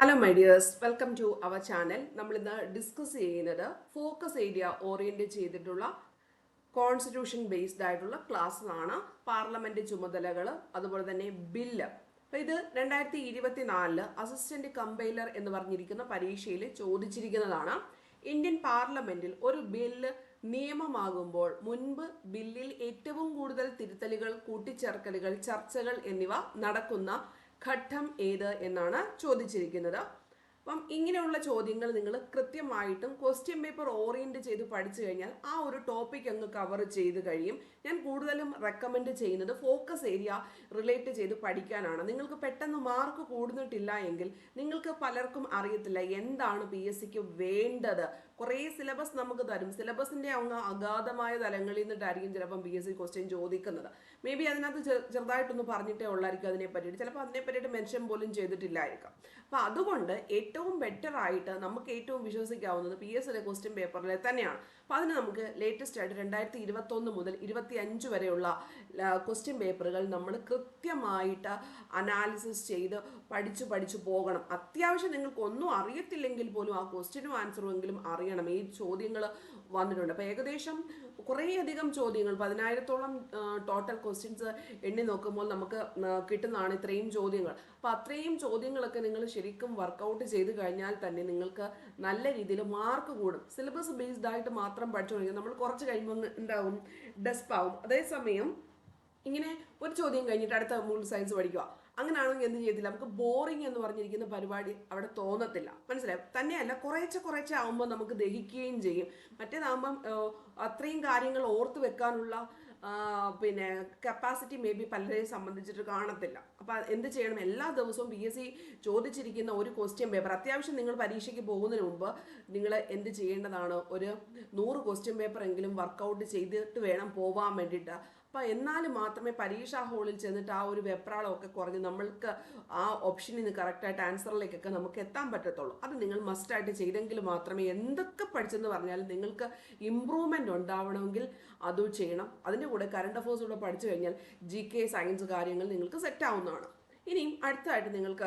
Hello my dears welcome to our channel നമ്മളിന്ന് discuss ചെയ്യുന്നത് focus area orient ചെയ്തിട്ടുള്ള constitution based ആയിട്ടുള്ള ക്ലാസ്സാണ് പാർലമെന്റ് ചുമതലകൾ അതുപോലെ തന്നെ ബില്ല് അപ്പോൾ ഇത് രണ്ടായിരത്തി ഇരുപത്തി നാലിൽ അസിസ്റ്റന്റ് കമ്പൈലർ എന്ന് പറഞ്ഞിരിക്കുന്ന പരീക്ഷയിൽ ചോദിച്ചിരിക്കുന്നതാണ്. ഇന്ത്യൻ പാർലമെന്റിൽ ഒരു ബില്ല് നിയമമാകുമ്പോൾ മുൻപ് ബില്ലിൽ ഏറ്റവും കൂടുതൽ തിരുത്തലുകൾ കൂട്ടിച്ചേർക്കലുകൾ ചർച്ചകൾ എന്നിവ നടക്കുന്ന ഘട്ടം ഏത് എന്നാണ് ചോദിച്ചിരിക്കുന്നത്. അപ്പം ഇങ്ങനെയുള്ള ചോദ്യങ്ങൾ നിങ്ങൾ കൃത്യമായിട്ടും ക്വസ്റ്റ്യൻ പേപ്പർ ഓറിയന്റ് ചെയ്ത് പഠിച്ചു കഴിഞ്ഞാൽ ആ ഒരു ടോപ്പിക് അങ്ങ് കവർ ചെയ്ത് കഴിയും. ഞാൻ കൂടുതലും റെക്കമെൻഡ് ചെയ്യുന്നത് ഫോക്കസ് ഏരിയ റിലേറ്റ് ചെയ്ത് പഠിക്കാനാണ്. നിങ്ങൾക്ക് പെട്ടെന്ന് മാർക്ക് കൂടുന്നിട്ടില്ല എങ്കിൽ നിങ്ങൾക്ക് പലർക്കും അറിയത്തില്ല എന്താണ് പി എസ് സിക്ക് വേണ്ടത്. കുറേ സിലബസ് നമുക്ക് തരും. സിലബസിന്റെ അങ്ങ് അഗാധമായ തലങ്ങളിൽ നിന്നിട്ടായിരിക്കും ചിലപ്പം ബി എസ് സി ക്വസ്റ്റ്യൻ ചോദിക്കുന്നത്. മേ ബി അതിനകത്ത് ചെറു- ചെറുതായിട്ടൊന്ന് പറഞ്ഞിട്ടേ ഉള്ളായിരിക്കും അതിനെ പറ്റിയിട്ട്. ചിലപ്പോൾ അതിനെ പറ്റിയിട്ട് മെൻഷൻ പോലും ചെയ്തിട്ടില്ലായിരിക്കാം. അപ്പോൾ അതുകൊണ്ട് ഏറ്റവും ബെറ്റർ ആയിട്ട് നമുക്ക് ഏറ്റവും വിശ്വസിക്കാവുന്നത് പി എസ് സിയിലെ ക്വസ്റ്റ്യൻ പേപ്പറിലെ തന്നെയാണ്. അപ്പം അതിന് നമുക്ക് ലേറ്റസ്റ്റ് ആയിട്ട് രണ്ടായിരത്തി ഇരുപത്തൊന്ന് മുതൽ ഇരുപത്തി അഞ്ച് വരെയുള്ള ക്വസ്റ്റ്യൻ പേപ്പറുകൾ നമ്മൾ കൃത്യമായിട്ട് അനാലിസിസ് ചെയ്ത് പഠിച്ചു പഠിച്ചു പോകണം. അത്യാവശ്യം നിങ്ങൾക്ക് ഒന്നും അറിയത്തില്ലെങ്കിൽ പോലും ആ ക്വസ്റ്റ്യനും ആൻസറും എങ്കിലും അറിയണം. ഈ ചോദ്യങ്ങൾ വന്നിട്ടുണ്ട്. അപ്പോൾ ഏകദേശം കുറേയധികം ചോദ്യങ്ങൾ പതിനായിരത്തോളം ടോട്ടൽ ക്വസ്റ്റ്യൻസ് എണ്ണി നോക്കുമ്പോൾ നമുക്ക് കിട്ടുന്നതാണ് ഇത്രയും ചോദ്യങ്ങൾ. അപ്പോൾ അത്രയും ചോദ്യങ്ങളൊക്കെ നിങ്ങൾ ശരിക്കും വർക്കൗട്ട് ചെയ്ത് കഴിഞ്ഞാൽ തന്നെ നിങ്ങൾക്ക് നല്ല രീതിയിൽ മാർക്ക് കൂടും. സിലബസ് ബേസ്ഡ് ആയിട്ട് മാത്രം പഠിച്ചു തുടങ്ങി നമ്മൾ കുറച്ച് കഴിയുമ്പോൾ ഉണ്ടാവും ഡെസ്പാവും അതേസമയം ഇങ്ങനെ ഒരു ചോദ്യം കഴിഞ്ഞിട്ട് അടുത്ത മൂന്ന് സയൻസ് പഠിക്കുക. അങ്ങനെയാണെങ്കിൽ എന്ത് ചെയ്യത്തില്ല. നമുക്ക് ബോറിംഗ് എന്ന് പറഞ്ഞിരിക്കുന്ന പരിപാടി അവിടെ തോന്നത്തില്ല. മനസ്സിലായി? തന്നെയല്ല കുറേച്ചെ കുറേശ്ശെ ആകുമ്പോൾ നമുക്ക് ദഹിക്കുകയും ചെയ്യും. മറ്റേതാകുമ്പം അത്രയും കാര്യങ്ങൾ ഓർത്ത് വെക്കാനുള്ള പിന്നെ കപ്പാസിറ്റി മേ ബി പലരെയും സംബന്ധിച്ചിട്ട് കാണത്തില്ല. അപ്പോൾ എന്ത് ചെയ്യണം? എല്ലാ ദിവസവും പി എസ് സി ചോദിച്ചിരിക്കുന്ന ഒരു ക്വസ്റ്റ്യൻ പേപ്പർ അത്യാവശ്യം നിങ്ങൾ പരീക്ഷയ്ക്ക് പോകുന്നതിന് മുമ്പ് നിങ്ങൾ എന്ത് ചെയ്യേണ്ടതാണ്? ഒരു നൂറ് ക്വസ്റ്റ്യൻ പേപ്പർ എങ്കിലും വർക്കൗട്ട് ചെയ്തിട്ട് വേണം പോവാൻ വേണ്ടിയിട്ട്. അപ്പം എന്നാലും മാത്രമേ പരീക്ഷാ ഹോളിൽ ചെന്നിട്ട് ആ ഒരു വെപ്രാളമൊക്കെ കുറഞ്ഞ് നമ്മൾക്ക് ആ ഓപ്ഷനിൽ നിന്ന് കറക്റ്റായിട്ട് ആൻസറിലേക്കൊക്കെ നമുക്ക് എത്താൻ പറ്റത്തുള്ളൂ. അത് നിങ്ങൾ മസ്റ്റായിട്ട് ചെയ്തെങ്കിൽ മാത്രമേ എന്തൊക്കെ പഠിച്ചെന്ന് പറഞ്ഞാലും നിങ്ങൾക്ക് ഇമ്പ്രൂവ്മെന്റ് ഉണ്ടാവണമെങ്കിൽ അത് ചെയ്യണം. അതിന്റെ കൂടെ കറണ്ട് അഫേഴ്സ് കൂടെ പഠിച്ചു കഴിഞ്ഞാൽ ജി കെ സയൻസ് കാര്യങ്ങൾ നിങ്ങൾക്ക് സെറ്റ് ആവുന്നതാണ്. ഇനിയും അടുത്തതായിട്ട് നിങ്ങൾക്ക്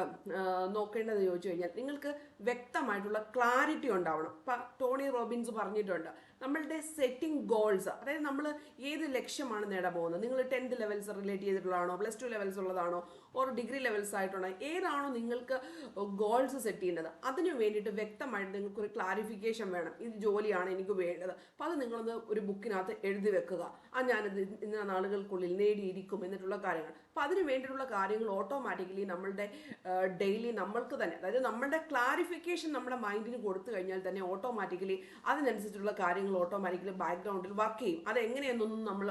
നോക്കേണ്ടത് ചോദിച്ചു കഴിഞ്ഞാൽ നിങ്ങൾക്ക് വ്യക്തമായിട്ടുള്ള ക്ലാരിറ്റി ഉണ്ടാവണം. ഇപ്പം ടോണി റോബിൻസ് പറഞ്ഞിട്ടുണ്ട്. നമ്മളുടെ സെറ്റിംഗ് ഗോൾസ് അതായത് നമ്മൾ ഏത് ലക്ഷ്യമാണ് നേടാൻ പോകുന്നത്? നിങ്ങൾ ടെൻത്ത് ലെവൽസ് റിലേറ്റ് ചെയ്തിട്ടുള്ളതാണോ? പ്ലസ് ടു ലെവൽസ് ഉള്ളതാണോ? ഓർ ഡിഗ്രി ലെവൽസ് ആയിട്ടാണോ ഏതാണോ നിങ്ങൾക്ക് ഗോൾസ് സെറ്റ് ചെയ്യേണ്ടത്? അതിന് വേണ്ടിയിട്ട് വ്യക്തമായിട്ട് നിങ്ങൾക്ക് ഒരു ക്ലാരിഫിക്കേഷൻ വേണം. ഇത് ജോലിയാണ് എനിക്ക് വേണ്ടത്. അപ്പോൾ അത് നിങ്ങളൊന്ന് ഒരു ബുക്കിനകത്ത് എഴുതി വെക്കുക. ആ ഞാനത് ഇന്ന നാളുകൾക്കുള്ളിൽ നേടിയിരിക്കും എന്നിട്ടുള്ള കാര്യങ്ങൾ. അപ്പോൾ അതിന് വേണ്ടിയിട്ടുള്ള കാര്യങ്ങൾ ഓട്ടോമാറ്റിക്കലി നമ്മളുടെ ഡെയിലി നമ്മൾക്ക് തന്നെ അതായത് നമ്മളുടെ ക്ലാരിഫിക്കേഷൻ നമ്മുടെ മൈൻഡിന് കൊടുത്തു കഴിഞ്ഞാൽ തന്നെ ഓട്ടോമാറ്റിക്കലി അതിനനുസരിച്ചുള്ള കാര്യങ്ങൾ ഓട്ടോമാറ്റിക്കലി ബാക്ക്ഗ്രൗണ്ടിൽ വർക്ക് ചെയ്യും. അതെങ്ങനെയെന്നൊന്നും നമ്മൾ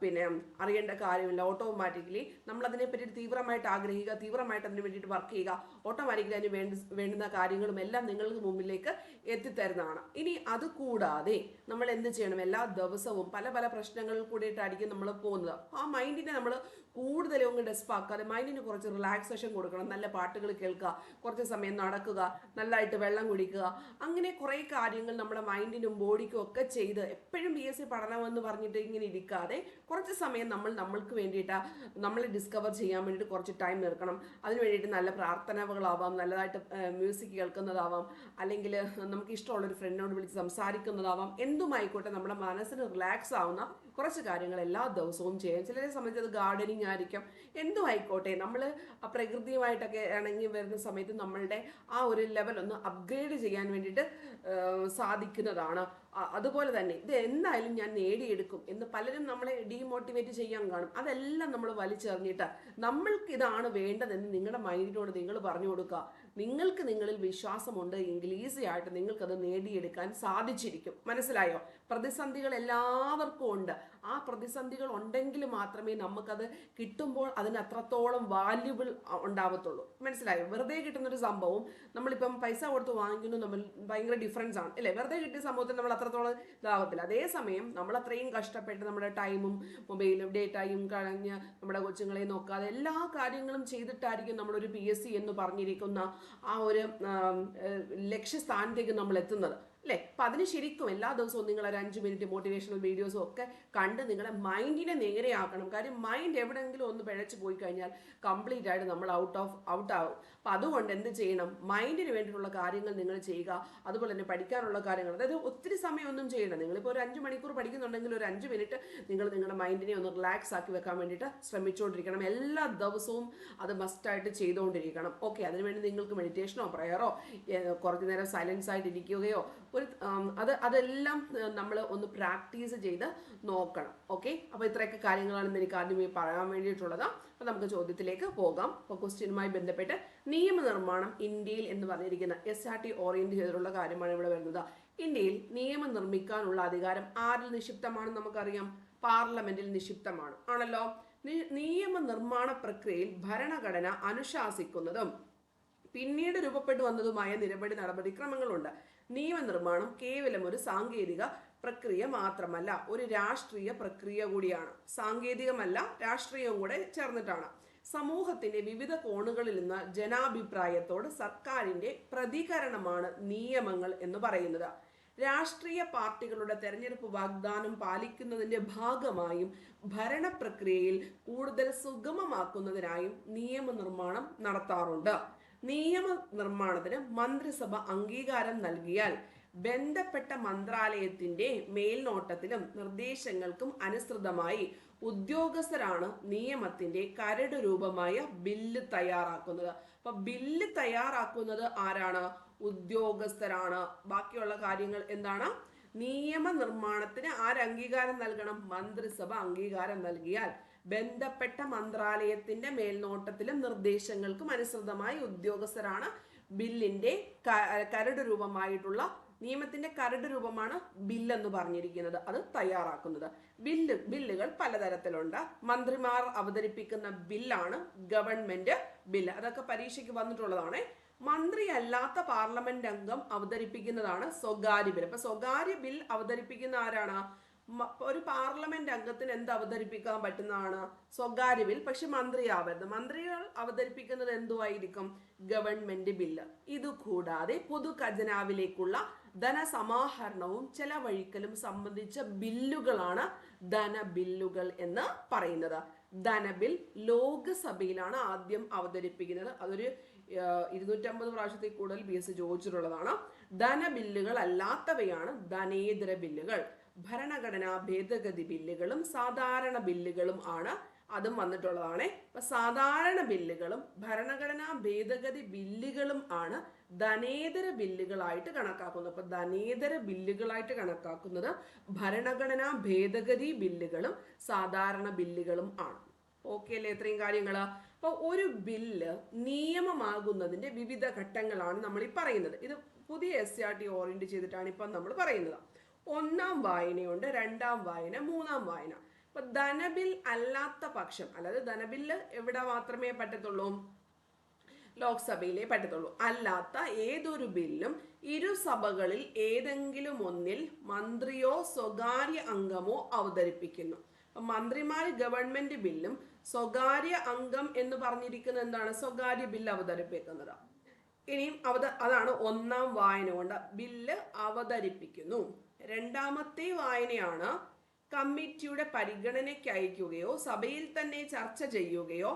പിന്നെ അറിയേണ്ട കാര്യമില്ല. ഓട്ടോമാറ്റിക്കലി നമ്മൾ അതിനെപ്പറ്റി തീവ്രമായിട്ട് ആഗ്രഹിക്കുക തീവ്രമായിട്ട് അതിന് വേണ്ടിയിട്ട് വർക്ക് ചെയ്യുക. ഓട്ടോമാറ്റിക്കലി അതിന് വേണ്ട വേണ്ടുന്ന കാര്യങ്ങളും എല്ലാം നിങ്ങൾക്ക് മുമ്പിലേക്ക് എത്തിത്തരുന്നതാണ്. ഇനി അത് കൂടാതെ നമ്മൾ എന്ത് ചെയ്യണം? എല്ലാ ദിവസവും പല പല പ്രശ്നങ്ങളിൽ കൂടിയിട്ടായിരിക്കും നമ്മൾ പോകുന്നത്. ആ മൈൻഡിനെ നമ്മൾ കൂടുതലും അങ്ങ് ഡെസ്പ് ആക്കാതെ മൈൻഡിന് കുറച്ച് റിലാക്സേഷൻ കൊടുക്കണം നല്ല പാട്ടുകൾ കേൾക്കുക കുറച്ച് സമയം നടക്കുക നല്ലതായിട്ട് വെള്ളം കുടിക്കുക അങ്ങനെ കുറേ കാര്യങ്ങൾ നമ്മുടെ മൈൻഡിനും ബോഡിക്കും ഒക്കെ ചെയ്ത് എപ്പോഴും ബി എസ് സി പറഞ്ഞിട്ട് ഇങ്ങനെ ഇരിക്കാതെ കുറച്ച് സമയം നമ്മൾ നമ്മൾക്ക് വേണ്ടിയിട്ട് നമ്മളെ ഡിസ്കവർ ചെയ്യാൻ വേണ്ടിയിട്ട് കുറച്ച് ടൈം എടുക്കണം. അതിന് വേണ്ടിയിട്ട് നല്ല പ്രാർത്ഥനകളാവാം നല്ലതായിട്ട് മ്യൂസിക് കേൾക്കുന്നതാവാം അല്ലെങ്കിൽ നമുക്ക് ഇഷ്ടമുള്ള ഒരു ഫ്രണ്ടിനോട് വിളിച്ച് സംസാരിക്കുന്നതാവാം എന്തുമായിക്കോട്ടെ നമ്മുടെ മനസ്സിന് റിലാക്സ് ആവുന്ന കുറച്ച് കാര്യങ്ങൾ എല്ലാ ദിവസവും ചെയ്യാം. ചിലരെ സംബന്ധിച്ച് അത് ഗാർഡനിങ് ആയിരിക്കും എന്തും ആയിക്കോട്ടെ നമ്മൾ പ്രകൃതിയുമായിട്ടൊക്കെ ഇണങ്ങി വരുന്ന സമയത്ത് നമ്മളുടെ ആ ഒരു ലെവൽ ഒന്ന് അപ്ഗ്രേഡ് ചെയ്യാൻ വേണ്ടിയിട്ട് സാധിക്കുന്നതാണ്. അതുപോലെ തന്നെ ഇത് എന്തായാലും ഞാൻ നേടിയെടുക്കും എന്ന് പലരും നമ്മളെ ഡീമോട്ടിവേറ്റ് ചെയ്യാൻ കാണും. അതെല്ലാം നമ്മൾ വലിച്ചെറിഞ്ഞിട്ട് നമ്മൾക്ക് ഇതാണ് വേണ്ടതെന്ന് നിങ്ങളുടെ മൈൻഡിനോട് നിങ്ങൾ പറഞ്ഞു കൊടുക്കുക. നിങ്ങൾക്ക് നിങ്ങളിൽ വിശ്വാസമുണ്ട് എങ്കിൽ ഈസി ആയിട്ട് നിങ്ങൾക്കത് നേടിയെടുക്കാൻ സാധിച്ചിരിക്കും. മനസ്സിലായോ? പ്രതിസന്ധികൾ എല്ലാവർക്കും ഉണ്ട്. ആ പ്രതിസന്ധികൾ ഉണ്ടെങ്കിൽ മാത്രമേ നമുക്കത് കിട്ടുമ്പോൾ അതിന് അത്രത്തോളം വാല്യുബിൾ ഉണ്ടാവത്തുള്ളൂ. മനസ്സിലായോ? വെറുതെ കിട്ടുന്നൊരു സംഭവം നമ്മളിപ്പം പൈസ കൊടുത്ത് വാങ്ങിക്കുന്നു നമ്മൾ ഭയങ്കര ഡിഫറൻസ് ആണ്. അല്ലേ? വെറുതെ കിട്ടിയ സംഭവത്തിൽ നമ്മൾ അത്രത്തോളം ഇതാവത്തില്ല. അതേസമയം നമ്മൾ അത്രയും കഷ്ടപ്പെട്ട് നമ്മുടെ ടൈമും മൊബൈലും ഡേറ്റയും കളഞ്ഞ് നമ്മുടെ കൊച്ചുങ്ങളെ നോക്കാതെ എല്ലാ കാര്യങ്ങളും ചെയ്തിട്ടായിരിക്കും നമ്മളൊരു പി എസ് സി എന്ന് പറഞ്ഞിരിക്കുന്ന ആ ഒരു ലക്ഷ്യസ്ഥാനത്തേക്ക് നമ്മൾ എത്തുന്നത്. അല്ലേ? അപ്പം അതിന് ശരിക്കും എല്ലാ ദിവസവും നിങ്ങൾ ഒരു അഞ്ച് മിനിറ്റ് മോട്ടിവേഷണൽ വീഡിയോസും ഒക്കെ കണ്ട് നിങ്ങളെ മൈൻഡിനെ നേരെയാക്കണം. കാര്യം മൈൻഡ് എവിടെയെങ്കിലും ഒന്ന് പിഴച്ചു പോയി കഴിഞ്ഞാൽ കംപ്ലീറ്റ് ആയിട്ട് നമ്മൾ ഔട്ട് ഓഫ് ഔട്ട് ആവും. അപ്പം അതുകൊണ്ട് എന്ത് ചെയ്യണം? മൈൻഡിന് വേണ്ടിയിട്ടുള്ള കാര്യങ്ങൾ നിങ്ങൾ ചെയ്യുക. അതുപോലെ തന്നെ പഠിക്കാനുള്ള കാര്യങ്ങൾ. അതായത് ഒത്തിരി സമയമൊന്നും ചെയ്യണം നിങ്ങളിപ്പോൾ ഒരു അഞ്ച് മണിക്കൂർ പഠിക്കുന്നുണ്ടെങ്കിൽ ഒരു അഞ്ച് മിനിറ്റ് നിങ്ങൾ നിങ്ങളുടെ മൈൻഡിനെ ഒന്ന് റിലാക്സ് ആക്കി വെക്കാൻ വേണ്ടിയിട്ട് ശ്രമിച്ചുകൊണ്ടിരിക്കണം എല്ലാ ദിവസവും അത് മസ്റ്റായിട്ട് ചെയ്തുകൊണ്ടിരിക്കണം ഓക്കെ അതിനുവേണ്ടി നിങ്ങൾക്ക് മെഡിറ്റേഷനോ പ്രയറോ കുറച്ച് നേരം സൈലൻസ് ആയിട്ട് ഇരിക്കുകയോ ഒരു അത് അതെല്ലാം നമ്മൾ ഒന്ന് പ്രാക്ടീസ് ചെയ്ത് നോക്കണം. ഓക്കെ? അപ്പോൾ ഇത്രയൊക്കെ കാര്യങ്ങളാണ് എനിക്ക് ആദ്യമേ പറയാൻ വേണ്ടിയിട്ടുള്ളത്. അപ്പോൾ നമുക്ക് ചോദ്യത്തിലേക്ക് പോകാം. അപ്പോൾ ക്വസ്റ്റ്യനുമായി ബന്ധപ്പെട്ട് നിയമനിർമ്മാണം ഇന്ത്യയിൽ എന്ന് പറഞ്ഞിരിക്കുന്ന എസ് ആർ ടി ഓറിയന്റ് ചെയ്തിട്ടുള്ള കാര്യമാണ് ഇവിടെ വരുന്നത്. ഇന്ത്യയിൽ നിയമം നിർമ്മിക്കാനുള്ള അധികാരം ആരിൽ നിക്ഷിപ്തമാണെന്ന് നമുക്കറിയാം? പാർലമെന്റിൽ നിക്ഷിപ്തമാണ്. ആണല്ലോ? നിയമനിർമ്മാണ പ്രക്രിയയിൽ ഭരണഘടന അനുശാസിക്കുന്നതും പിന്നീട് രൂപപ്പെട്ടു വന്നതുമായ നിരവധി നടപടിക്രമങ്ങളുണ്ട്. നിയമനിർമ്മാണം കേവലം ഒരു സാങ്കേതിക പ്രക്രിയ മാത്രമല്ല ഒരു രാഷ്ട്രീയ പ്രക്രിയ കൂടിയാണ്. സാങ്കേതികമല്ല രാഷ്ട്രീയവും കൂടെ ചേർന്നിട്ടാണ്. സമൂഹത്തിന്റെ വിവിധ കോണുകളിൽ നിന്ന് ജനാഭിപ്രായത്തോട് സർക്കാരിന്റെ പ്രതികരണമാണ് നിയമങ്ങൾ എന്ന് പറയുന്നത്. രാഷ്ട്രീയ പാർട്ടികളുടെ തെരഞ്ഞെടുപ്പ് വാഗ്ദാനം പാലിക്കുന്നതിന്റെ ഭാഗമായും ഭരണ പ്രക്രിയയിൽ കൂടുതൽ സുഗമമാക്കുന്നതിനായും നിയമനിർമ്മാണം നടത്താറുണ്ട്. നിയമ നിർമ്മാണത്തിന് മന്ത്രിസഭ അംഗീകാരം നൽകിയാൽ ബന്ധപ്പെട്ട മന്ത്രാലയത്തിന്റെ മേൽനോട്ടത്തിലും നിർദ്ദേശങ്ങൾക്കും അനുസൃതമായി ഉദ്യോഗസ്ഥരാണ് നിയമത്തിന്റെ കരട് രൂപമായ ബില്ല് തയ്യാറാക്കുന്നത്. അപ്പൊ ബില്ല് തയ്യാറാക്കുന്നത് ആരാണ്? ഉദ്യോഗസ്ഥരാണ്. ബാക്കിയുള്ള കാര്യങ്ങൾ എന്താണ്? നിയമനിർമ്മാണത്തിന് ആര് അംഗീകാരം നൽകണം? മന്ത്രിസഭ അംഗീകാരം നൽകിയാൽ ബന്ധപ്പെട്ട മന്ത്രാലയത്തിന്റെ മേൽനോട്ടത്തിലും നിർദ്ദേശങ്ങൾക്കും അനുസൃതമായി ഉദ്യോഗസ്ഥരാണ് ബില്ലിന്റെ കരട് രൂപമായിട്ടുള്ള നിയമത്തിന്റെ കരട് രൂപമാണ് ബില്ലെന്ന് പറഞ്ഞിരിക്കുന്നത്. അത് തയ്യാറാക്കുന്നത്. ബില്ല് ബില്ലുകൾ പലതരത്തിലുണ്ട്. മന്ത്രിമാർ അവതരിപ്പിക്കുന്ന ബില്ലാണ് ഗവൺമെന്റ് ബില്ല്. അതൊക്കെ പരീക്ഷയ്ക്ക് വന്നിട്ടുള്ളതാണ്. മന്ത്രി അല്ലാത്ത പാർലമെന്റ് അംഗം അവതരിപ്പിക്കുന്നതാണ് സ്വകാര്യ ബിൽ അപ്പൊ സ്വകാര്യ ബിൽ അവതരിപ്പിക്കുന്ന ആരാണ്? ഒരു പാർലമെന്റ് അംഗത്തിന് എന്ത് അവതരിപ്പിക്കാൻ പറ്റുന്നതാണ്? സ്വകാര്യ ബിൽ പക്ഷെ മന്ത്രിയാവരുത് മന്ത്രികൾ അവതരിപ്പിക്കുന്നത് എന്തുമായിരിക്കും ഗവൺമെന്റ് ബില്ല് ഇതുകൂടാതെ പൊതു ഖജനാവിലേക്കുള്ള ധനസമാഹരണവും ചെലവഴിക്കലും സംബന്ധിച്ച ബില്ലുകളാണ് ധന ബില്ലുകൾ എന്ന് പറയുന്നത്. ധനബിൽ ലോകസഭയിലാണ് ആദ്യം അവതരിപ്പിക്കുന്നത്. അതൊരു ഇരുന്നൂറ്റമ്പത് പ്രാവശ്യത്തിൽ കൂടുതൽ ബി എസ് ചോദിച്ചിട്ടുള്ളതാണ്. ധനബില്ലുകൾ അല്ലാത്തവയാണ് ധനേതര ബില്ലുകൾ. ഭരണഘടനാ ഭേദഗതി ബില്ലുകളും സാധാരണ ബില്ലുകളും ആണ് അതും വന്നിട്ടുള്ളതാണ്. അപ്പൊ സാധാരണ ബില്ലുകളും ഭരണഘടനാ ഭേദഗതി ബില്ലുകളും ആണ് ധനേതര ബില്ലുകളായിട്ട് കണക്കാക്കുന്നത്. അപ്പൊ ധനേതര ബില്ലുകളായിട്ട് കണക്കാക്കുന്നത് ഭരണഘടനാ ഭേദഗതി ബില്ലുകളും സാധാരണ ബില്ലുകളും ആണ്. ഓക്കെ അല്ലേ ഇത്രയും കാര്യങ്ങൾ? അപ്പോൾ ഒരു ബില്ല് നിയമമാകുന്നതിന്റെ വിവിധ ഘട്ടങ്ങളാണ് നമ്മൾ ഈ പറയുന്നത്. ഇത് പുതിയ S C R T orient ചെയ്തിട്ടാണ് ഇപ്പം നമ്മൾ പറയുന്നത്. ഒന്നാം വായനയുണ്ട് രണ്ടാം വായന മൂന്നാം വായന. അപ്പൊ ധനബിൽ അല്ലാത്ത പക്ഷം അല്ലാതെ ധനബില്ല് എവിടെ മാത്രമേ പറ്റത്തുള്ളൂ? ലോക്സഭയിലേ പറ്റത്തുള്ളൂ. അല്ലാത്ത ഏതൊരു ബില്ലും ഇരു സഭകളിൽ ഏതെങ്കിലും ഒന്നിൽ മന്ത്രിയോ സ്വകാര്യ അംഗമോ അവതരിപ്പിക്കുന്നു. മന്ത്രിമാർ ഗവൺമെന്റ് ബില്ലും സ്വകാര്യ അംഗം എന്ന് പറഞ്ഞിരിക്കുന്നത് എന്താണ്? സ്വകാര്യ ബില്ല് അവതരിപ്പിക്കുന്നത്. ഇനിയും അവത അതാണ് ഒന്നാം വായന കൊണ്ട് ബില്ല് അവതരിപ്പിക്കുന്നു. രണ്ടാമത്തെ വായനയാണ് കമ്മിറ്റിയുടെ പരിഗണനയ്ക്ക് അയക്കുകയോ സഭയിൽ തന്നെ ചർച്ച ചെയ്യുകയോ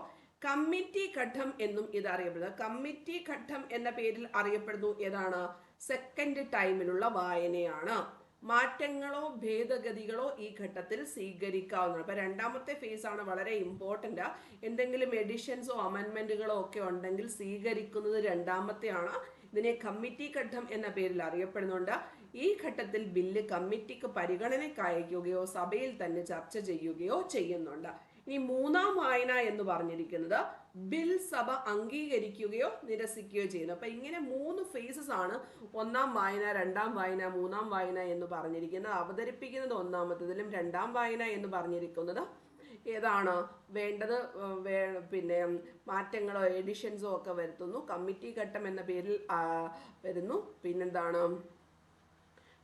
കമ്മിറ്റി ഘട്ടം എന്നും ഇത് അറിയപ്പെടുന്നത്. കമ്മിറ്റി ഘട്ടം എന്ന പേരിൽ അറിയപ്പെടുന്നു ഏതാണ്? സെക്കൻഡ് ടൈമിലുള്ള വായനയാണ്. മാറ്റങ്ങളോ ഭേദഗതികളോ ഈ ഘട്ടത്തിൽ സ്വീകരിക്കാവുന്നതാണ്. അപ്പൊ രണ്ടാമത്തെ ഫേസ് ആണ് വളരെ ഇമ്പോർട്ടന്റ് എന്തെങ്കിലും എഡിഷൻസോ അമെൻമെന്റുകളോ ഒക്കെ ഉണ്ടെങ്കിൽ സ്വീകരിക്കുന്നത് രണ്ടാമത്തെയാണ്. ഇതിനെ കമ്മിറ്റി ഘട്ടം എന്ന പേരിൽ അറിയപ്പെടുന്നുണ്ട്. ഈ ഘട്ടത്തിൽ ബില്ല് കമ്മിറ്റിക്ക് പരിഗണനയ്ക്ക് അയക്കുകയോ സഭയിൽ തന്നെ ചർച്ച ചെയ്യുകയോ ചെയ്യുന്നുണ്ട്. ഇനി മൂന്നാം വായന എന്ന് പറഞ്ഞിരിക്കുന്നത് ബിൽ സഭ അംഗീകരിക്കുകയോ നിരസിക്കുകയോ ചെയ്യുന്നു. അപ്പൊ ഇങ്ങനെ മൂന്ന് ഫേസസ് ആണ് ഒന്നാം വായന രണ്ടാം വായന മൂന്നാം വായന എന്ന് പറഞ്ഞിരിക്കുന്നത്. അവതരിപ്പിക്കുന്നത് ഒന്നാമത്തതിലും രണ്ടാം വായന എന്ന് പറഞ്ഞിരിക്കുന്നത് ഏതാണ് വേണ്ടത് പിന്നെ മാറ്റങ്ങളോ എഡിഷൻസോ ഒക്കെ വരുത്തുന്നു. കമ്മിറ്റി ഘട്ടം എന്ന പേരിൽ വരുന്നു. പിന്നെന്താണ്?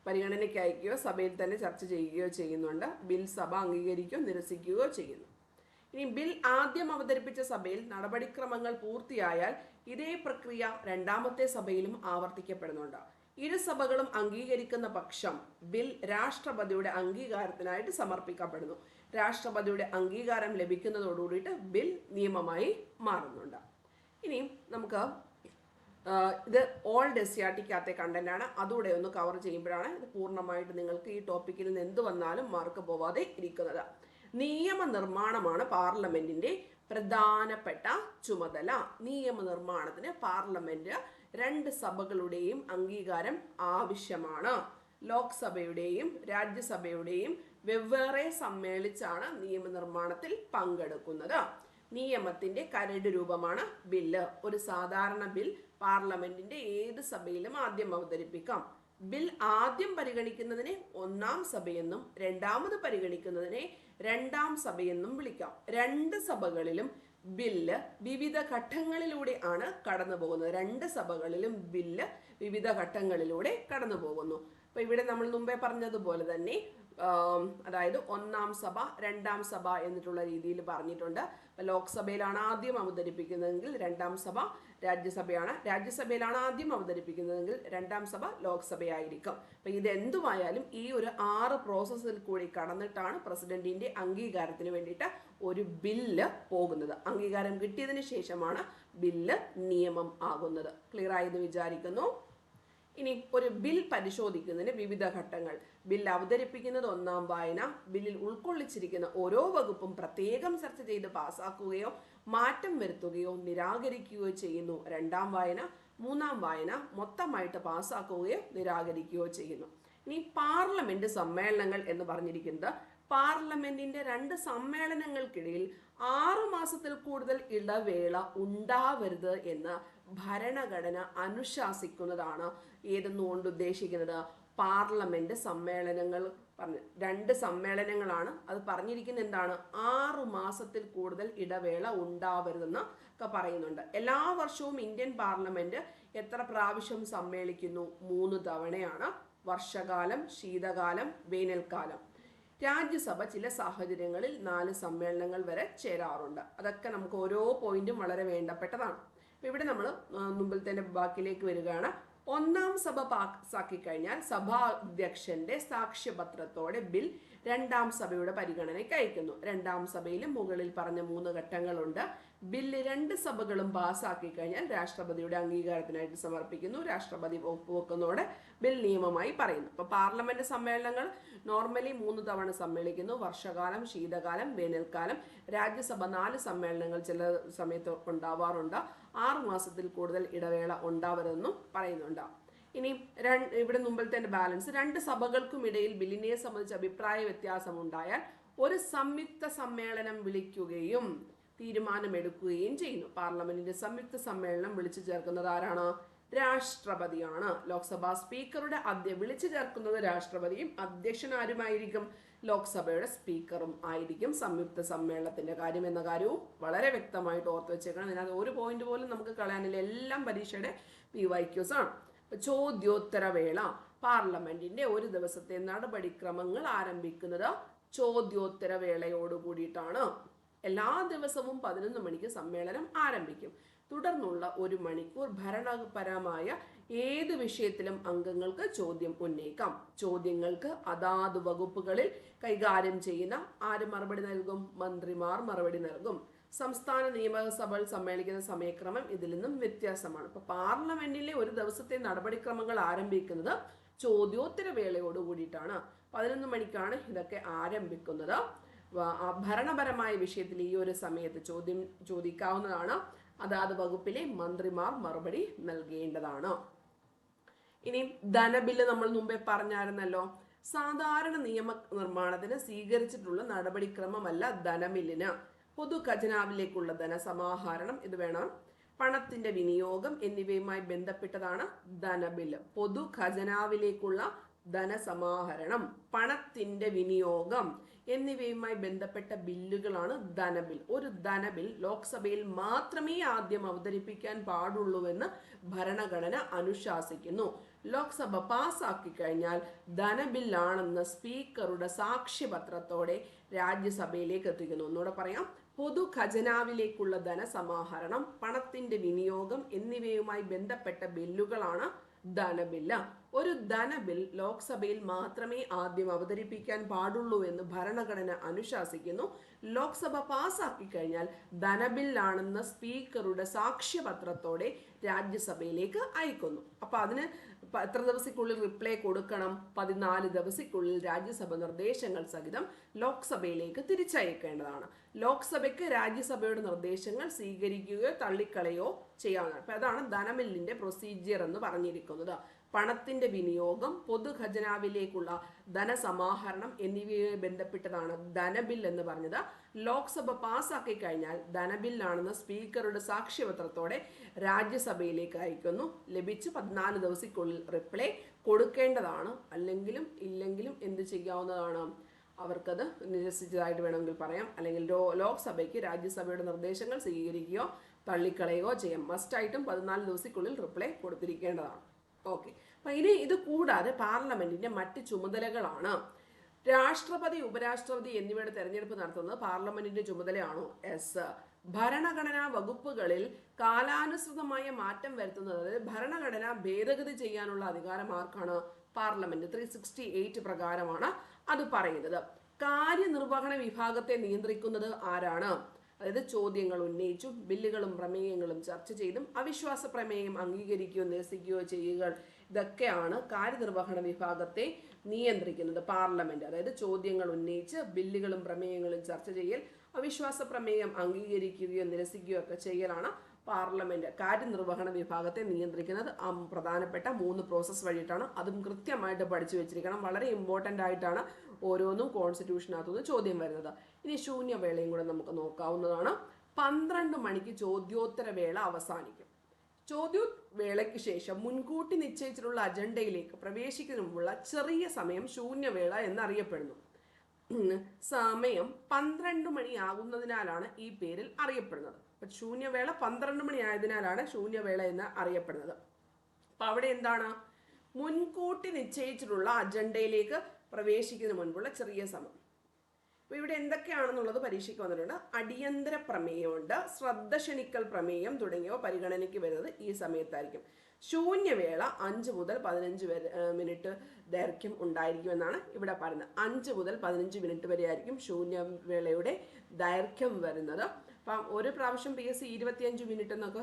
പരിഗണനയ്ക്ക് അയക്കുകയോ സഭയിൽ തന്നെ ചർച്ച ചെയ്യുകയോ ചെയ്യുന്നുണ്ട്. ബിൽ സഭ അംഗീകരിക്കുകയോ നിരസിക്കുകയോ ചെയ്യുന്നു. ഇനി ബിൽ ആദ്യം അവതരിപ്പിച്ച സഭയിൽ നടപടിക്രമങ്ങൾ പൂർത്തിയായാൽ ഇതേ പ്രക്രിയ രണ്ടാമത്തെ സഭയിലും ആവർത്തിക്കപ്പെടുന്നുണ്ട്. ഇരുസഭകളും അംഗീകരിക്കുന്ന പക്ഷം ബിൽ രാഷ്ട്രപതിയുടെ അംഗീകാരത്തിനായിട്ട് സമർപ്പിക്കപ്പെടുന്നു. രാഷ്ട്രപതിയുടെ അംഗീകാരം ലഭിക്കുന്നതോടുകൂടിയിട്ട് ബിൽ നിയമമായി മാറുന്നുണ്ട്. ഇനിയും നമുക്ക് ഇത് ഓൾഡ് എസ് സി ആർ ടിക്കകത്തെ കണ്ടന്റ് ആണ്. അതുകൂടെ ഒന്ന് കവർ ചെയ്യുമ്പോഴാണ് ഇത് പൂർണമായിട്ട് നിങ്ങൾക്ക് ഈ ടോപ്പിക്കിൽ നിന്ന് എന്ത് വന്നാലും മാർക്ക് പോവാതെ ഇരിക്കുന്നത്. നിയമനിർമ്മാണമാണ് പാർലമെന്റിന്റെ പ്രധാനപ്പെട്ട ചുമതല. നിയമനിർമ്മാണത്തിന് പാർലമെന്റ് രണ്ട് സഭകളുടെയും അംഗീകാരം ആവശ്യമാണ്. ലോക്സഭയുടെയും രാജ്യസഭയുടെയും വെവ്വേറെ സമ്മേളിച്ചാണ് നിയമനിർമ്മാണത്തിൽ പങ്കെടുക്കുന്നത്. നിയമത്തിന്റെ കരട് രൂപമാണ് ബില്ല്. ഒരു സാധാരണ ബിൽ പാർലമെന്റിന്റെ ഏത് സഭയിലും ആദ്യം അവതരിപ്പിക്കാം. ബിൽ ആദ്യം പരിഗണിക്കുന്നതിനെ ഒന്നാം സഭയെന്നും രണ്ടാമത് പരിഗണിക്കുന്നതിനെ രണ്ടാം സഭയെന്നും വിളിക്കാം. രണ്ട് സഭകളിലും ബില്ല് വിവിധ ഘട്ടങ്ങളിലൂടെ ആണ് കടന്നു പോകുന്നത് രണ്ട് സഭകളിലും ബില്ല് വിവിധ ഘട്ടങ്ങളിലൂടെ കടന്നു പോകുന്നു അപ്പൊ ഇവിടെ നമ്മൾ മുമ്പേ പറഞ്ഞതുപോലെ തന്നെ അതായത് ഒന്നാം സഭ രണ്ടാം സഭ എന്നിട്ടുള്ള രീതിയിൽ പറഞ്ഞിട്ടുണ്ട്. അപ്പൊ ലോക്സഭയിലാണ് ആദ്യം അവതരിപ്പിക്കുന്നതെങ്കിൽ രണ്ടാം സഭ രാജ്യസഭയാണ്. രാജ്യസഭയിലാണ് ആദ്യം അവതരിപ്പിക്കുന്നതെങ്കിൽ രണ്ടാം സഭ ലോക്സഭയായിരിക്കും. അപ്പൊ ഇത് എന്തുമായാലും ഈ ഒരു ആറ് പ്രോസസ്സിൽ കൂടി കടന്നിട്ടാണ് പ്രസിഡന്റിന്റെ അംഗീകാരത്തിന് വേണ്ടിയിട്ട് ഒരു ബില്ല് പോകുന്നത്. അംഗീകാരം കിട്ടിയതിന് ശേഷമാണ് ബില്ല് നിയമം ആകുന്നത്. ക്ലിയർ ആയെന്ന് വിചാരിക്കുന്നു? ഇനി ഒരു ബിൽ പരിശോധിക്കുന്നതിന് വിവിധ ഘട്ടങ്ങൾ. ബിൽ അവതരിപ്പിക്കുന്നത് ഒന്നാം വായന ബില്ലിൽ ഉൾക്കൊള്ളിച്ചിരിക്കുന്ന ഓരോ വകുപ്പും പ്രത്യേകം ചർച്ച ചെയ്ത് പാസാക്കുകയോ മാറ്റം വരുത്തുകയോ നിരാകരിക്കുകയോ ചെയ്യുന്നു. രണ്ടാം വായന മൂന്നാം വായന മൊത്തമായിട്ട് പാസാക്കുകയോ നിരാകരിക്കുകയോ ചെയ്യുന്നു. ഇനി പാർലമെന്റ് സമ്മേളനങ്ങൾ എന്ന് പറഞ്ഞിരിക്കുന്നത് പാർലമെന്റിന്റെ രണ്ട് സമ്മേളനങ്ങൾക്കിടയിൽ ആറു മാസത്തിൽ കൂടുതൽ ഇടവേള ഉണ്ടാവരുത് എന്ന് ഭരണഘടന അനുശാസിക്കുന്നതാണ് ഏതെന്നുകൊണ്ട് ഉദ്ദേശിക്കുന്നത്? പാർലമെന്റ് സമ്മേളനങ്ങൾ പറഞ്ഞു രണ്ട് സമ്മേളനങ്ങളാണ്. അത് പറഞ്ഞിരിക്കുന്ന എന്താണ്? ആറു മാസത്തിൽ കൂടുതൽ ഇടവേള ഉണ്ടാവരുതെന്ന് ഒക്കെ പറയുന്നുണ്ട്. എല്ലാ വർഷവും ഇന്ത്യൻ പാർലമെന്റ് എത്ര പ്രാവശ്യം സമ്മേളിക്കുന്നു? മൂന്ന് തവണയാണ്. വർഷകാലം ശീതകാലം വേനൽക്കാലം. രാജ്യസഭ ചില സാഹചര്യങ്ങളിൽ നാല് സമ്മേളനങ്ങൾ വരെ ചേരാറുണ്ട്. അതൊക്കെ നമുക്ക് ഓരോ പോയിന്റും വളരെ വേണ്ടപ്പെട്ടതാണ്. അപ്പൊ ഇവിടെ നമ്മൾ മുമ്പിൽ തന്നെ ബാക്കിലേക്ക് വരികയാണ്. ഒന്നാം സഭ പാസാക്കി കഴിഞ്ഞാൽ സഭാധ്യക്ഷന്റെ സാക്ഷ്യപത്രത്തോടെ ബിൽ രണ്ടാം സഭയുടെ പരിഗണനയ്ക്ക് അയക്കുന്നു. രണ്ടാം സഭയിൽ മുകളിൽ പറഞ്ഞ മൂന്ന് ഘട്ടങ്ങളുണ്ട്. ബില്ല് രണ്ട് സഭകളും പാസാക്കി കഴിഞ്ഞാൽ രാഷ്ട്രപതിയുടെ അംഗീകാരത്തിനായിട്ട് സമർപ്പിക്കുന്നു. രാഷ്ട്രപതി ഒപ്പുവെക്കുന്നതോടെ ബിൽ നിയമമായി പറയുന്നു. അപ്പോൾ പാർലമെന്റ് സമ്മേളനങ്ങൾ നോർമലി മൂന്ന് തവണ സമ്മേളിക്കുന്നു. വർഷകാലം ശീതകാലം വേനൽക്കാലം. രാജ്യസഭ നാല് സമ്മേളനങ്ങൾ ചില സമയത്ത് ഉണ്ടാവാറുണ്ട്. ആറു മാസത്തിൽ കൂടുതൽ ഇടവേള ഉണ്ടാവരുതെന്നും പറയുന്നുണ്ട്. ഇനി രണ്ട് ഇവിടെ മുമ്പിലത്തെ ബാലൻസ്. രണ്ട് സഭകൾക്കും ഇടയിൽ ബില്ലിനെ സംബന്ധിച്ച് അഭിപ്രായ വ്യത്യാസം ഉണ്ടായാൽ ഒരു സംയുക്ത സമ്മേളനം വിളിക്കുകയും തീരുമാനമെടുക്കുകയും ചെയ്യുന്നു. പാർലമെന്റിന്റെ സംയുക്ത സമ്മേളനം വിളിച്ചു ചേർക്കുന്നത് ആരാണ്? രാഷ്ട്രപതിയാണ്. ലോക്സഭാ സ്പീക്കറുടെ അധ്യ വിളിച്ചു ചേർക്കുന്നത് രാഷ്ട്രപതിയും അധ്യക്ഷൻ ആരുമായിരിക്കും? ലോക്സഭയുടെ സ്പീക്കറും ആയിരിക്കും സംയുക്ത സമ്മേളനത്തിന്റെ കാര്യം എന്ന കാര്യവും വളരെ വ്യക്തമായിട്ട് ഓർത്ത് വെച്ചേക്കണം. അതിനകത്ത് ഒരു പോയിന്റ് പോലും നമുക്ക് കളയാനില്ല. എല്ലാം പരീക്ഷയുടെ പി വൈ ക്യൂസ് ആണ്. ചോദ്യോത്തരവേള പാർലമെന്റിന്റെ ഒരു ദിവസത്തെ നടപടിക്രമങ്ങൾ ആരംഭിക്കുന്നത് ചോദ്യോത്തരവേളയോട് കൂടിയിട്ടാണ്. എല്ലാ ദിവസവും പതിനൊന്ന് മണിക്ക് സമ്മേളനം ആരംഭിക്കും. തുടർന്നുള്ള ഒരു മണിക്കൂർ ഭരണപരമായ ഏത് വിഷയത്തിലും അംഗങ്ങൾക്ക് ചോദ്യം ഉന്നയിക്കാം. ചോദ്യങ്ങൾക്ക് അതാത് വകുപ്പുകളിൽ കൈകാര്യം ചെയ്യുന്ന ആര് മറുപടി നൽകും? മന്ത്രിമാർ മറുപടി നൽകും. സംസ്ഥാന നിയമസഭകൾ സമ്മേളിക്കുന്ന സമയക്രമം ഇതിൽ നിന്നും വ്യത്യാസമാണ്. ഇപ്പൊ പാർലമെന്റിലെ ഒരു ദിവസത്തെ നടപടിക്രമങ്ങൾ ആരംഭിക്കുന്നത് ചോദ്യോത്തര വേളയോട് കൂടിയിട്ടാണ്. പതിനൊന്ന് മണിക്കാണ് ഇതൊക്കെ ആരംഭിക്കുന്നത്. ഭരണപരമായ വിഷയത്തിൽ ഈ ഒരു സമയത്ത് ചോദ്യം ചോദിക്കാവുന്നതാണ്. അതാത് വകുപ്പിലെ മന്ത്രിമാർ മറുപടി നൽകേണ്ടതാണ്. ഇനി ധനബില്ല് നമ്മൾ മുമ്പേ പറഞ്ഞായിരുന്നല്ലോ. സാധാരണ നിയമ നിർമ്മാണത്തിന് സ്വീകരിച്ചിട്ടുള്ള നടപടിക്രമമല്ല ധനബില്ലിന് പൊതു ഖജനാവിലേക്കുള്ള ധനസമാഹരണം ഇത് വേണം. പണത്തിന്റെ വിനിയോഗം എന്നിവയുമായി ബന്ധപ്പെട്ടതാണ് ധനബില്ല് പൊതു ഖജനാവിലേക്കുള്ള ധനസമാഹരണം പണത്തിന്റെ വിനിയോഗം. എന്നിവയുമായി ബന്ധപ്പെട്ട ബില്ലുകളാണ് ധനബിൽ. ഒരു ധനബിൽ ലോക്സഭയിൽ മാത്രമേ ആദ്യം അവതരിപ്പിക്കാൻ പാടുള്ളൂവെന്ന് ഭരണഘടന അനുശാസിക്കുന്നു. ലോക്സഭ പാസാക്കി കഴിഞ്ഞാൽ ധനബില്ലാണെന്ന് സ്പീക്കറുടെ സാക്ഷ്യപത്രത്തോടെ രാജ്യസഭയിലേക്ക് എത്തിക്കുന്നു. ഒന്നുകൂടെ പറയാം. പൊതു ഖജനാവിലേക്കുള്ള ധനസമാഹരണം പണത്തിന്റെ വിനിയോഗം എന്നിവയുമായി ബന്ധപ്പെട്ട ബില്ലുകളാണ് ധനബില്ല്. ഒരു ധനബിൽ ലോക്സഭയിൽ മാത്രമേ ആദ്യം അവതരിപ്പിക്കാൻ പാടുള്ളൂ എന്ന് ഭരണഘടന അനുശാസിക്കുന്നു. ലോക്സഭ പാസാക്കി കഴിഞ്ഞാൽ ധനബില്ലാണെന്ന സ്പീക്കറുടെ സാക്ഷ്യപത്രത്തോടെ രാജ്യസഭയിലേക്ക് അയക്കുന്നു. അപ്പോൾ അതിന് എത്ര ദിവസക്കുള്ളിൽ റിപ്ലൈ കൊടുക്കണം? പതിനാല് ദിവസക്കുള്ളിൽ രാജ്യസഭ നിർദ്ദേശങ്ങൾ സഹിതം ലോക്സഭയിലേക്ക് തിരിച്ചയക്കേണ്ടതാണ്. ലോക്സഭയ്ക്ക് രാജ്യസഭയുടെ നിർദ്ദേശങ്ങൾ സ്വീകരിക്കുകയോ തള്ളിക്കളയോ ചെയ്യാവുന്നതാണ്. അപ്പം അതാണ് ധനമില്ലിന്റെ പ്രൊസീജിയർ എന്ന് പറഞ്ഞിരിക്കുന്നത്. പണത്തിന്റെ വിനിയോഗം പൊതുഖജനാവിലേക്കുള്ള ധനസമാഹരണം എന്നിവയുമായി ബന്ധപ്പെട്ടതാണ് ധനബിൽ എന്ന് പറഞ്ഞത്. ലോക്സഭ പാസ്സാക്കി കഴിഞ്ഞാൽ ധനബില്ലാണെന്ന് സ്പീക്കറുടെ സാക്ഷ്യപത്രത്തോടെ രാജ്യസഭയിലേക്ക് അയക്കുന്നു ലഭിച്ച് പതിനാല് ദിവസക്കുള്ളിൽ റിപ്ലൈ കൊടുക്കേണ്ടതാണ്. അല്ലെങ്കിലും ഇല്ലെങ്കിലും എന്ത് ചെയ്യാവുന്നതാണ്? അവർക്കത് നിരസിച്ചതായിട്ട് വേണമെങ്കിൽ പറയാം. അല്ലെങ്കിൽ ലോക്സഭയ്ക്ക് രാജ്യസഭയുടെ നിർദ്ദേശങ്ങൾ സ്വീകരിക്കുകയോ തള്ളിക്കളയുകയോ ചെയ്യാം. മസ്റ്റായിട്ടും പതിനാല് ദിവസത്തിനുള്ളിൽ റിപ്ലൈ കൊടുത്തിരിക്കേണ്ടതാണ്. ഓക്കെ അപ്പം ഇനി ഇത് കൂടാതെ പാർലമെന്റിന്റെ മറ്റ് ചുമതലകളാണ്. രാഷ്ട്രപതി ഉപരാഷ്ട്രപതി എന്നിവയുടെ തെരഞ്ഞെടുപ്പ് നടത്തുന്നത് പാർലമെന്റിന്റെ ചുമതലയാണോ? എസ് ഭരണഘടനാ വകുപ്പുകളിൽ കാലാനുസൃതമായ മാറ്റം വരുത്തുന്നത് അതായത് ഭരണഘടന ഭേദഗതി ചെയ്യാനുള്ള അധികാരം ആർക്കാണ്? പാർലമെന്റ്. ത്രീ സിക്സ്റ്റി എയ്റ്റ് പ്രകാരമാണ് അത് പറയുന്നത്. കാര്യനിർവഹണ വിഭാഗത്തെ നിയന്ത്രിക്കുന്നത് ആരാണ്? അതായത് ചോദ്യങ്ങൾ ഉന്നയിച്ചും ബില്ലുകളും പ്രമേയങ്ങളും ചർച്ച ചെയ്തും അവിശ്വാസ പ്രമേയം അംഗീകരിക്കുകയോ നിരസിക്കുകയോ ചെയ്യുക ഇതൊക്കെയാണ് കാര്യനിർവഹണ വിഭാഗത്തെ നിയന്ത്രിക്കുന്നത്. പാർലമെന്റ്. അതായത് ചോദ്യങ്ങൾ ഉന്നയിച്ച് ബില്ലുകളും പ്രമേയങ്ങളും ചർച്ച ചെയ്യൽ അവിശ്വാസ പ്രമേയം അംഗീകരിക്കുകയോ നിരസിക്കുകയോ ഒക്കെ ചെയ്യലാണ് പാർലമെന്റ്. കാര്യനിർവഹണ വിഭാഗത്തെ നിയന്ത്രിക്കുന്നത് പ്രധാനപ്പെട്ട മൂന്ന് പ്രോസസ്സ് വഴിയിട്ടാണ്. അതും കൃത്യമായിട്ട് പഠിച്ചു വെച്ചിരിക്കണം. വളരെ ഇമ്പോർട്ടന്റ് ആയിട്ടാണ് ഓരോന്നും കോൺസ്റ്റിറ്റ്യൂഷനകത്തുനിന്ന് ചോദ്യം വരുന്നത്. ഇനി ശൂന്യവേളയും കൂടെ നമുക്ക് നോക്കാവുന്നതാണ്. പന്ത്രണ്ട് മണിക്ക് ചോദ്യോത്തര വേള അവസാനിക്കും. ചോദ്യോവേളയ്ക്ക് ശേഷം മുൻകൂട്ടി നിശ്ചയിച്ചിട്ടുള്ള അജണ്ടയിലേക്ക് പ്രവേശിക്കുന്നതിനുള്ള ചെറിയ സമയം ശൂന്യവേള എന്നറിയപ്പെടുന്നു. സമയം പന്ത്രണ്ട് മണിയാകുന്നതിനാലാണ് ഈ പേരിൽ അറിയപ്പെടുന്നത്. അപ്പൊ ശൂന്യവേള പന്ത്രണ്ട് മണി ആയതിനാലാണ് ശൂന്യവേള എന്ന് അറിയപ്പെടുന്നത്. അപ്പൊ അവിടെ എന്താണ്? മുൻകൂട്ടി നിശ്ചയിച്ചിട്ടുള്ള അജണ്ടയിലേക്ക് പ്രവേശിക്കുന്ന മുൻപുള്ള ചെറിയ സമയം. അപ്പോൾ ഇവിടെ എന്തൊക്കെയാണെന്നുള്ളത് പരീക്ഷയ്ക്ക് വന്നിട്ടുണ്ട്. അടിയന്തര പ്രമേയമുണ്ട് ശ്രദ്ധ ക്ഷണിക്കൽ പ്രമേയം തുടങ്ങിയവ പരിഗണനയ്ക്ക് വരുന്നത് ഈ സമയത്തായിരിക്കും. ശൂന്യവേള അഞ്ച് മുതൽ പതിനഞ്ച് വരെ മിനിറ്റ് ദൈർഘ്യം ഉണ്ടായിരിക്കുമെന്നാണ് ഇവിടെ പറയുന്നത്. അഞ്ച് മുതൽ പതിനഞ്ച് മിനിറ്റ് വരെ ആയിരിക്കും ശൂന്യവേളയുടെ ദൈർഘ്യം വരുന്നത്. അപ്പം ഒരു പ്രാവശ്യം പി എസ് സി ഇരുപത്തിയഞ്ച് മിനിറ്റ് എന്നൊക്കെ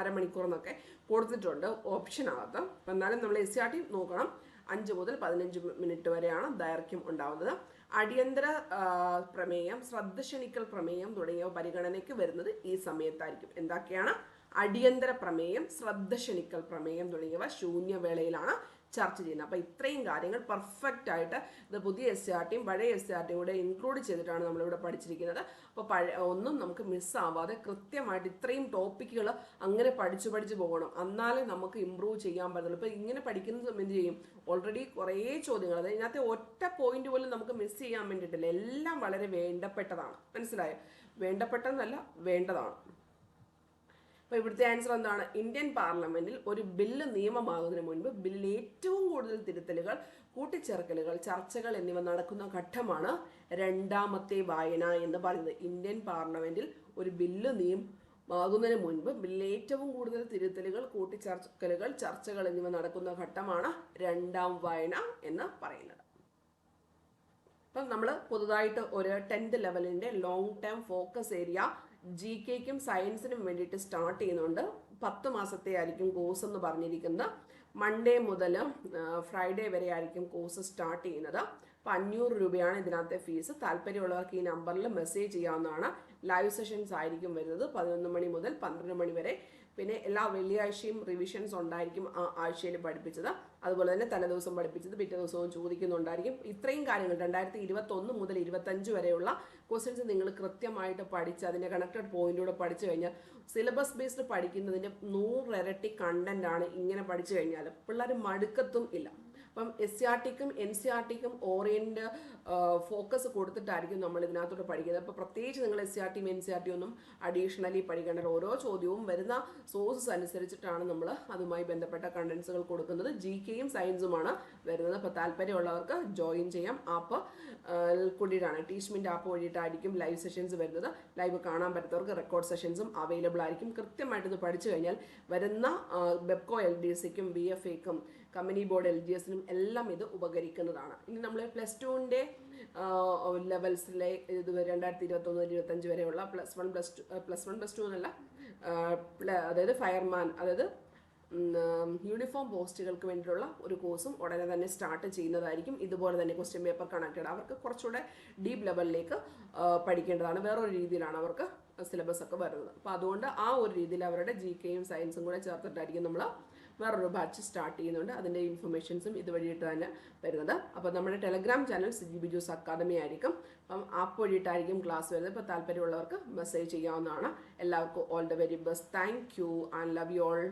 അരമണിക്കൂർ എന്നൊക്കെ കൊടുത്തിട്ടുണ്ട്. ഓപ്ഷനകത്ത് അപ്പം എന്നാലും നമ്മൾ എസ് സി ആർ ടി നോക്കണം. അഞ്ച് മുതൽ പതിനഞ്ച് മിനിറ്റ് വരെയാണ് ദൈർഘ്യം ഉണ്ടാവുന്നത്. അടിയന്തര പ്രമേയം ശ്രദ്ധ ക്ഷണിക്കൽ പ്രമേയം തുടങ്ങിയവ പരിഗണനയ്ക്ക് വരുന്നത് ഈ സമയത്തായിരിക്കും. എന്തൊക്കെയാണ്? അടിയന്തര പ്രമേയം ശ്രദ്ധ ക്ഷണിക്കൽ പ്രമേയം തുടങ്ങിയവ ശൂന്യവേളയിലാണ് ചർച്ച ചെയ്യുന്നത്. അപ്പോൾ ഇത്രയും കാര്യങ്ങൾ പെർഫെക്റ്റ് ആയിട്ട് ഇത് പുതിയ എസ് സി ആർ ടിയും പഴയ എസ് സി ആർ ടിയും കൂടെ ഇൻക്ലൂഡ് ചെയ്തിട്ടാണ് നമ്മളിവിടെ പഠിച്ചിരിക്കുന്നത്. അപ്പോൾ പഴയ ഒന്നും നമുക്ക് മിസ്സാവാതെ കൃത്യമായിട്ട് ഇത്രയും ടോപ്പിക്കുകൾ അങ്ങനെ പഠിച്ചു പഠിച്ചു പോകണം. എന്നാലേ നമുക്ക് ഇമ്പ്രൂവ് ചെയ്യാൻ പറ്റുള്ളൂ ഇപ്പോൾ ഇങ്ങനെ പഠിക്കുന്നത് എന്ത് ചെയ്യും? ഓൾറെഡി കുറേ ചോദ്യങ്ങൾ. അതായത് ഇതിനകത്തെ ഒറ്റ പോയിന്റ് പോലും നമുക്ക് മിസ് ചെയ്യാൻ വേണ്ടിയിട്ടില്ല. എല്ലാം വളരെ വേണ്ടപ്പെട്ടതാണ്. മനസ്സിലായോ? വേണ്ടപ്പെട്ടതെന്നല്ല വേണ്ടതാണ്. അപ്പോൾ ഇവിടുത്തെ ആൻസർ എന്താണ്? ഇന്ത്യൻ പാർലമെന്റിൽ ഒരു ബില്ല് നിയമമാകുന്നതിന് മുൻപ് ബില്ലിൽ ഏറ്റവും കൂടുതൽ തിരുത്തലുകൾ കൂട്ടിച്ചേർക്കലുകൾ ചർച്ചകൾ എന്നിവ നടക്കുന്ന ഘട്ടമാണ് രണ്ടാമത്തെ വായന എന്ന് പറയുന്നത്. ഇന്ത്യൻ പാർലമെന്റിൽ ഒരു ബില്ല് നിയമമാകുന്നതിന് മുൻപ് ബില്ലിൽ ഏറ്റവും കൂടുതൽ തിരുത്തലുകൾ കൂട്ടിച്ചേർക്കലുകൾ ചർച്ചകൾ എന്നിവ നടക്കുന്ന ഘട്ടമാണ് രണ്ടാം വായന എന്ന് പറയുന്നത്. അപ്പം നമ്മൾ പുതുതായിട്ട് ഒരു tenth ലെവലിന്റെ long term focus area G കെക്കും സയൻസിനും വേണ്ടിയിട്ട് സ്റ്റാർട്ട് ചെയ്യുന്നുണ്ട്. പത്ത് മാസത്തെ ആയിരിക്കും കോഴ്സ് എന്ന് പറഞ്ഞിരിക്കുന്നത് മൺഡേ മുതൽ ഫ്രൈഡേ വരെ ആയിരിക്കും കോഴ്സ് സ്റ്റാർട്ട് ചെയ്യുന്നത്. അപ്പോൾ അഞ്ഞൂറ് രൂപയാണ് ഇതിനകത്തെ ഫീസ് താല്പര്യമുള്ളവർക്ക് ഈ നമ്പറിൽ മെസ്സേജ് ചെയ്യാവുന്നതാണ്. ലൈവ് സെഷൻസ് ആയിരിക്കും വരുന്നത് പതിനൊന്ന് മണി മുതൽ പന്ത്രണ്ട് മണി വരെ. പിന്നെ എല്ലാ വെള്ളിയാഴ്ചയും റിവിഷൻസ് ഉണ്ടായിരിക്കും ആ ആഴ്ചയിൽ പഠിപ്പിച്ചത്. അതുപോലെ തന്നെ തലേദിവസം പഠിപ്പിച്ചത് പിറ്റേ ദിവസവും ചോദിക്കുന്നുണ്ടായിരിക്കും. ഇത്രയും കാര്യങ്ങൾ രണ്ടായിരത്തി ഇരുപത്തൊന്ന് മുതൽ ഇരുപത്തഞ്ച് വരെയുള്ള ക്വസ്റ്റ്യൻസ് നിങ്ങൾ കൃത്യമായിട്ട് പഠിച്ച് അതിന്റെ കണക്റ്റഡ് പോയിന്റോടെ പഠിച്ചു കഴിഞ്ഞാൽ സിലബസ് ബേസ്ഡ് പഠിക്കുന്നതിന്റെ നൂറിരട്ടി കണ്ടന്റ് ആണ് ഇങ്ങനെ പഠിച്ചു കഴിഞ്ഞാൽ പിള്ളേർ മടുക്കത്തും ഇല്ല. അപ്പം എസ് സി ആർ ടിക്കും എൻ സി ആർ ടിക്കും ഓറിയന്റ് ഫോക്കസ് കൊടുത്തിട്ടായിരിക്കും നമ്മൾ ഇതിനകത്തോട്ട് പഠിക്കുന്നത്. അപ്പോൾ പ്രത്യേകിച്ച് നിങ്ങൾ എസ് സി ആർ ടിയും എൻ സി ആർ ടി ഒന്നും അഡീഷണലി പഠിക്കേണ്ട ഓരോ ചോദ്യവും വരുന്ന സോഴ്സസ് അനുസരിച്ചിട്ടാണ് നമ്മൾ അതുമായി ബന്ധപ്പെട്ട കണ്ടൻസുകൾ കൊടുക്കുന്നത്. ജി കെയും സയൻസുമാണ് വരുന്നത്. അപ്പോൾ താല്പര്യമുള്ളവർക്ക് ജോയിൻ ചെയ്യാം. ആപ്പ് കൂടിയിട്ടാണ്. ടീച്ച്മെന്റ് ആപ്പ് വഴിയിട്ടായിരിക്കും ലൈവ് സെഷൻസ് വരുന്നത്. ലൈവ് കാണാൻ പറ്റാത്തവർക്ക് റെക്കോർഡ് സെഷൻസും അവൈലബിൾ ആയിരിക്കും. കൃത്യമായിട്ട് ഇത് പഠിച്ചു കഴിഞ്ഞാൽ വരുന്ന ബെപ്കോ എൽ ഡി സിക്കും ബി എഫ് എക്കും കമ്പനി ബോർഡ് എൽ ജി എസിനും എല്ലാം ഇത് ഉപകരിക്കുന്നതാണ്. ഇനി നമ്മൾ പ്ലസ് ടുവിന്റെ ലെവൽസിലെ ഇത് രണ്ടായിരത്തി ഇരുപത്തൊന്ന് ഇരുപത്തഞ്ച് വരെയുള്ള plus one plus two plus one plus two എന്നല്ല അതായത് ഫയർമാൻ അതായത് യൂണിഫോം പോസ്റ്റുകൾക്ക് വേണ്ടിയിട്ടുള്ള ഒരു കോഴ്സും ഉടനെ തന്നെ സ്റ്റാർട്ട് ചെയ്യുന്നതായിരിക്കും. ഇതുപോലെ തന്നെ ക്വസ്റ്റ്യൻ പേപ്പർ കണക്റ്റഡ് അവർക്ക് കുറച്ചുകൂടെ ഡീപ്പ് ലെവലിലേക്ക് പഠിക്കേണ്ടതാണ്. വേറൊരു രീതിയിലാണ് അവർക്ക് സിലബസ് ഒക്കെ വരുന്നത്. അപ്പോൾ അതുകൊണ്ട് ആ ഒരു രീതിയിൽ അവരുടെ ജി കെയും സയൻസും കൂടെ ചേർത്തിട്ടായിരിക്കും നമ്മൾ വേറൊരു ബാച്ച് സ്റ്റാർട്ട് ചെയ്യുന്നുണ്ട്. അതിന്റെ ഇൻഫർമേഷൻസും ഇതുവഴിയിട്ട് തന്നെ വരുന്നത്. അപ്പോൾ നമ്മുടെ telegram channel C G Biju's academy ആയിരിക്കും. അപ്പം ആപ്പ് വഴിയിട്ടായിരിക്കും ക്ലാസ് വരുന്നത്. ഇപ്പോൾ താല്പര്യമുള്ളവർക്ക് മെസ്സേജ് ചെയ്യാവുന്നതാണ്. എല്ലാവർക്കും all the very best thank you and love you all